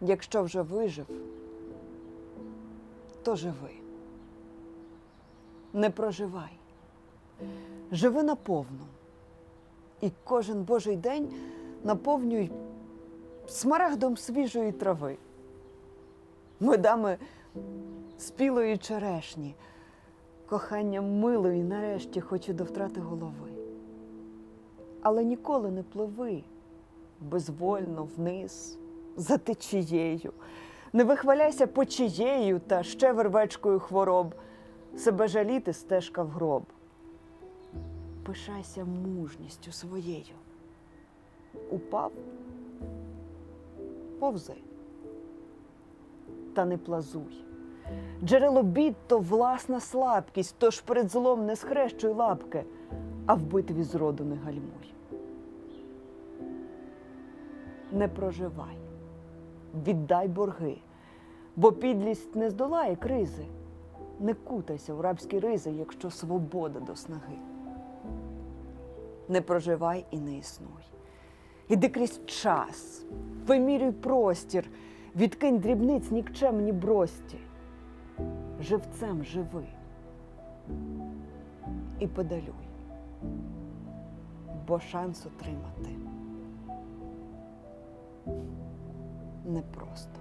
Якщо вже вижив, то живи. Не проживай. Живи наповну. І кожен божий день наповнюй смарагдом свіжої трави, медами спілої черешні, коханням милої нарешті хочу до втрати голови. Але ніколи не пливи безвольно вниз за течією. Не вихваляйся почією та ще вервечкою хвороб, себе жаліти стежка в гроб. Пишайся мужністю своєю. Упав, повзи, та не плазуй. Джерело бід то власна слабкість, тож перед злом не схрещуй лапки, а в битві зроду не гальмуй. Не проживай, віддай борги, бо підлість не здолає кризи. Не кутайся в рабські ризи, якщо свобода до снаги. Не проживай і не існуй. Іди крізь час, вимірюй простір, відкинь дрібниць нікчемні брості. Живцем живи і педалюй, бо шанс отримати непросто.